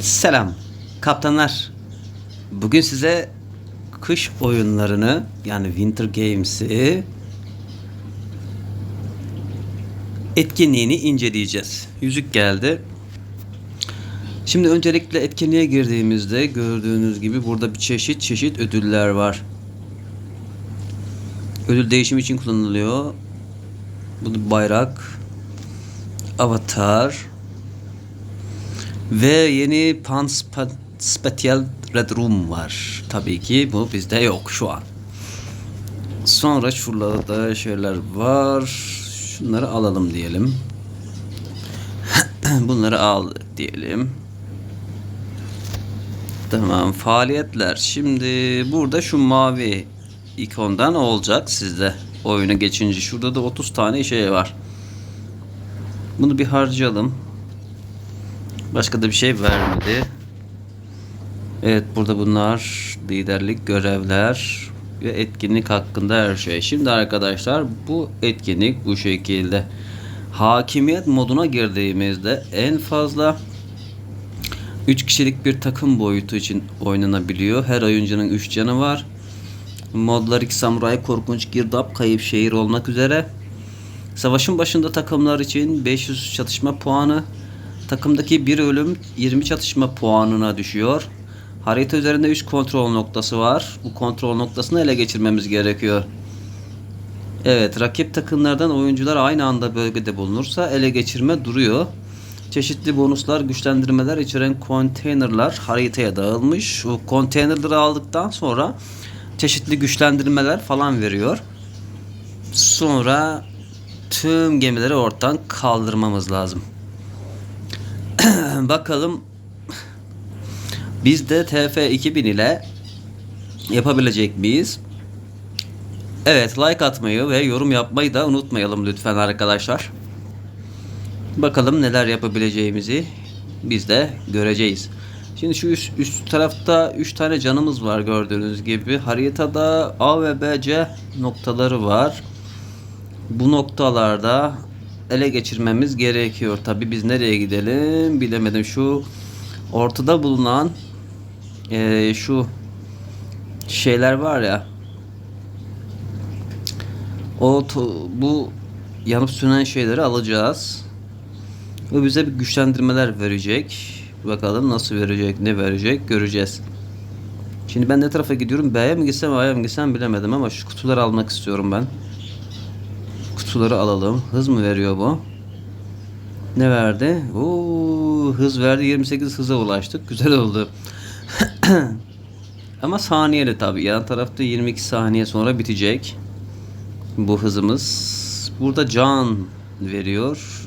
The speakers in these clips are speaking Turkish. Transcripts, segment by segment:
Selam kaptanlar. Bugün size kış oyunlarını yani Winter Games'i etkinliğini inceleyeceğiz. Yüzük geldi. Şimdi öncelikle etkinliğe girdiğimizde gördüğünüz gibi burada bir çeşit çeşit ödüller var. Ödül değişimi için kullanılıyor. Bu bayrak, avatar, ve yeni Pan Spa- Special Red Room var. Tabii ki bu bizde yok şu an. Sonra şuralarda şeyler var. Şunları alalım diyelim. Bunları al diyelim. Tamam faaliyetler. Şimdi burada şu mavi ikondan olacak sizde. Oyunu geçince. Şurada da 30 tane şey var. Bunu bir harcayalım. Başka da bir şey vermedi. Evet burada bunlar liderlik görevler ve etkinlik hakkında her şey. Şimdi arkadaşlar bu etkinlik bu şekilde. Hakimiyet moduna girdiğimizde en fazla 3 kişilik bir takım boyutu için oynanabiliyor. Her oyuncunun 3 canı var. Modlar 2 samuray, korkunç girdap, kayıp şehir olmak üzere. Savaşın başında takımlar için 500 çatışma puanı, takımdaki bir ölüm 20 çatışma puanına düşüyor. Harita üzerinde 3 kontrol noktası var. Bu kontrol noktasını ele geçirmemiz gerekiyor. Evet, rakip takımlardan oyuncular aynı anda bölgede bulunursa ele geçirme duruyor. Çeşitli bonuslar, güçlendirmeler içeren konteynerlar haritaya dağılmış. Bu konteynerleri aldıktan sonra çeşitli güçlendirmeler falan veriyor. Sonra tüm gemileri ortadan kaldırmamız lazım. Bakalım biz de TF2000 ile yapabilecek miyiz? Evet like atmayı ve yorum yapmayı da unutmayalım lütfen arkadaşlar. Bakalım neler yapabileceğimizi biz de göreceğiz. Şimdi şu üst, üst tarafta 3 tane canımız var gördüğünüz gibi. Haritada A ve B, C noktaları var. Bu noktalarda ele geçirmemiz gerekiyor. Tabi biz nereye gidelim bilemedim. Şu ortada bulunan eee, şu şeyler var ya o bu yanıp sönen şeyleri alacağız. Ve bize bir güçlendirmeler verecek. Bakalım nasıl verecek, ne verecek göreceğiz. Şimdi ben ne tarafa gidiyorum? B'ye mi gitsem, A'ya mı gitsem bilemedim ama şu kutuları almak istiyorum ben. Kutuları alalım. Hız mı veriyor bu? Ne verdi? Oo, hız verdi. 28 hıza ulaştık. Güzel oldu. Ama saniyeli tabii. Yan tarafta 22 saniye sonra bitecek. Bu hızımız. Burada can veriyor.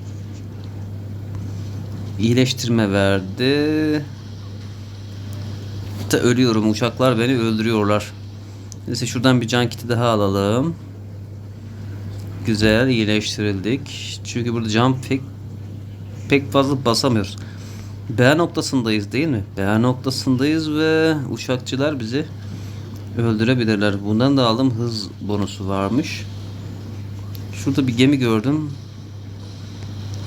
İyileştirme verdi. Da ölüyorum. Uçaklar beni öldürüyorlar. Neyse şuradan bir can kiti daha alalım. Güzel iyileştirildik. Çünkü burada cam pek pek fazla basamıyoruz. B noktasındayız değil mi? B noktasındayız ve uçakçılar bizi öldürebilirler. Bundan da aldım hız bonusu varmış. Şurada bir gemi gördüm.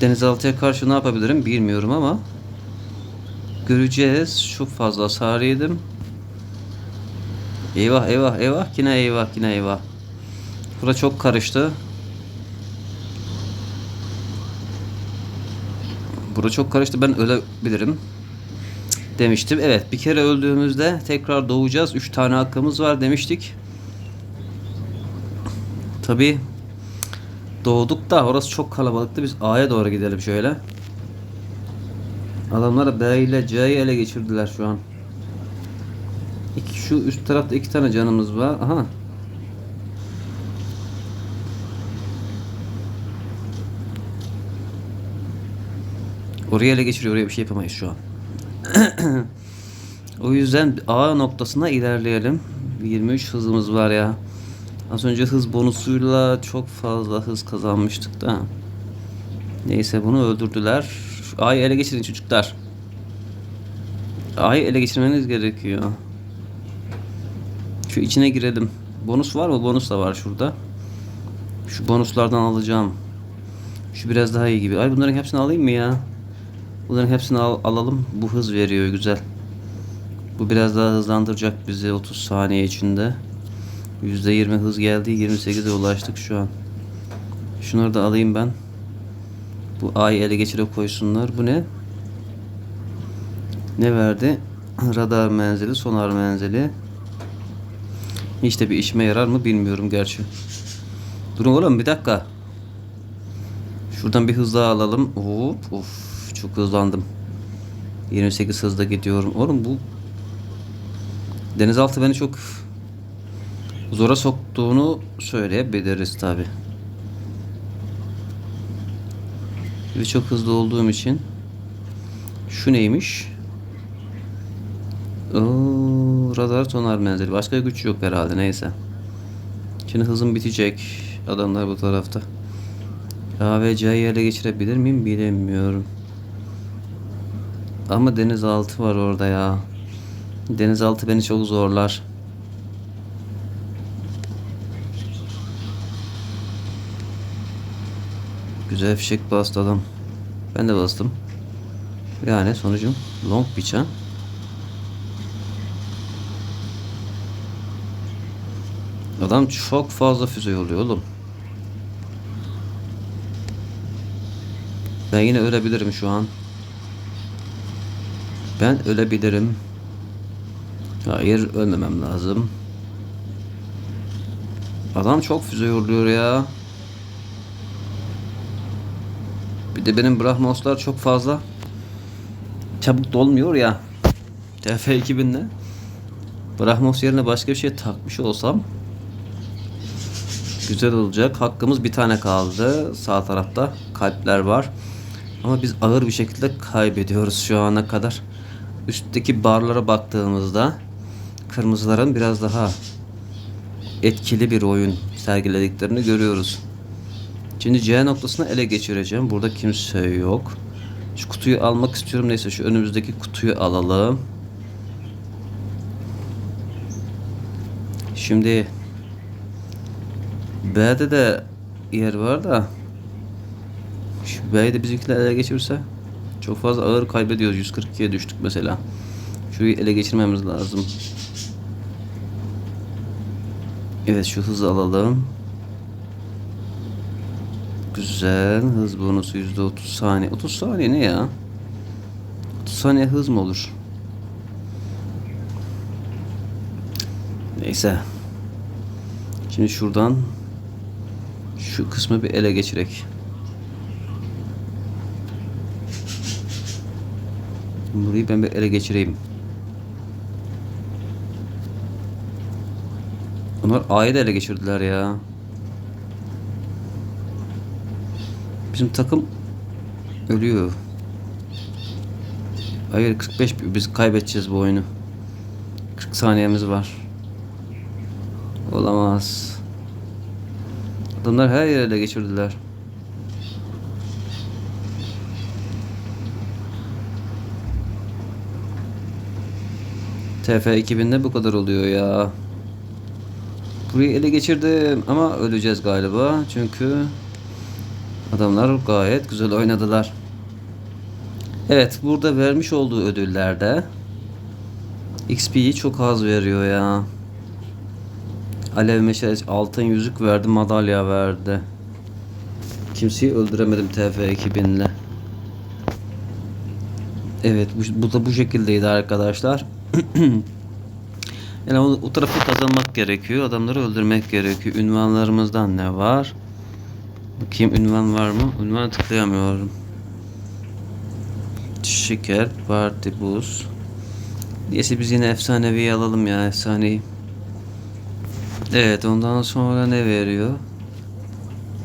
Denizaltıya karşı ne yapabilirim bilmiyorum ama göreceğiz. Çok fazla hasar yedim. Eyvah eyvah eyvah yine eyvah yine eyvah. Bura çok karıştı. Bura çok karıştı. Ben ölebilirim. Demiştim. Evet bir kere öldüğümüzde tekrar doğacağız. 3 tane hakkımız var demiştik. Tabi doğduk da orası çok kalabalıktı. Biz A'ya doğru gidelim şöyle. Adamlar B ile C'yi ele geçirdiler şu an. İki, şu üst tarafta iki tane canımız var. Aha. Oraya ele geçiriyor. Oraya bir şey yapamayız şu an. o yüzden A noktasına ilerleyelim. 23 hızımız var ya. Az önce hız bonusuyla çok fazla hız kazanmıştık da. Neyse bunu öldürdüler. A'yı ele geçirin çocuklar. A'yı ele geçirmeniz gerekiyor. Şu içine girelim. Bonus var mı? Bonus da var şurada. Şu bonuslardan alacağım. Şu biraz daha iyi gibi. Ay bunların hepsini alayım mı ya? Bunların hepsini al- alalım. Bu hız veriyor güzel. Bu biraz daha hızlandıracak bizi 30 saniye içinde. %20 hız geldi. 28'e ulaştık şu an. Şunları da alayım ben. Bu A'yı ele geçirip koysunlar. Bu ne? Ne verdi? Radar menzili, sonar menzili. Hiç de bir işime yarar mı bilmiyorum gerçi. Durun oğlum bir dakika. Şuradan bir hız daha alalım. Hop, of çok hızlandım. 28 hızda gidiyorum. Oğlum bu denizaltı beni çok zora soktuğunu söyleyebiliriz tabi. Ve çok hızlı olduğum için şu neymiş? Oo, radar tonar menzili. Başka güç yok herhalde neyse. Şimdi hızım bitecek. Adamlar bu tarafta. A ve C'yi ele geçirebilir miyim bilemiyorum. Ama denizaltı var orada ya. Denizaltı beni çok zorlar. Güzel fişek bastı adam. Ben de bastım. Yani sonucum long pitch ha. Adam çok fazla füze yolluyor oğlum. Ben yine ölebilirim şu an. Ben ölebilirim. Hayır ölmemem lazım. Adam çok füze yolluyor ya. Bir de benim Brahmoslar çok fazla çabuk dolmuyor ya. TF 2000'de. Brahmos yerine başka bir şey takmış olsam güzel olacak. Hakkımız bir tane kaldı. Sağ tarafta kalpler var. Ama biz ağır bir şekilde kaybediyoruz şu ana kadar. Üstteki barlara baktığımızda kırmızıların biraz daha etkili bir oyun sergilediklerini görüyoruz. Şimdi C noktasını ele geçireceğim. Burada kimse yok. Şu kutuyu almak istiyorum. Neyse şu önümüzdeki kutuyu alalım. Şimdi B'de de yer var da şu B'yi de bizimkiler ele geçirirse çok fazla ağır kaybediyoruz. 142'ye düştük mesela. Şurayı ele geçirmemiz lazım. Evet şu hızı alalım. Güzel. Hız bonusu %30 saniye. 30 saniye ne ya? 30 saniye hız mı olur? Neyse. Şimdi şuradan şu kısmı bir ele geçirek. Burayı ben bir ele geçireyim. Onlar A'yı da ele geçirdiler ya. Bizim takım ölüyor. Hayır 45 biz kaybedeceğiz bu oyunu. 40 saniyemiz var. Olamaz. Adamlar her yere ele geçirdiler. TF 2000'de bu kadar oluyor ya. Burayı ele geçirdim ama öleceğiz galiba. Çünkü adamlar gayet güzel oynadılar. Evet burada vermiş olduğu ödüllerde XP'yi çok az veriyor ya. Alev meşale altın yüzük verdi madalya verdi. Kimseyi öldüremedim TF 2000 ile. Evet bu, bu da bu şekildeydi arkadaşlar. yani o, o tarafı kazanmak gerekiyor. Adamları öldürmek gerekiyor. Ünvanlarımızdan ne var? Bakayım ünvan var mı? Ünvana tıklayamıyorum. Şeker, parti, buz. Neyse biz yine efsanevi alalım ya efsaneyi. Evet ondan sonra ne veriyor?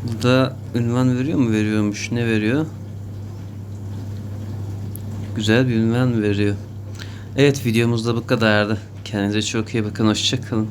Burada ünvan veriyor mu? Veriyormuş. Ne veriyor? Güzel bir ünvan veriyor. Evet videomuz da bu kadardı. Kendinize çok iyi bakın. Hoşçakalın.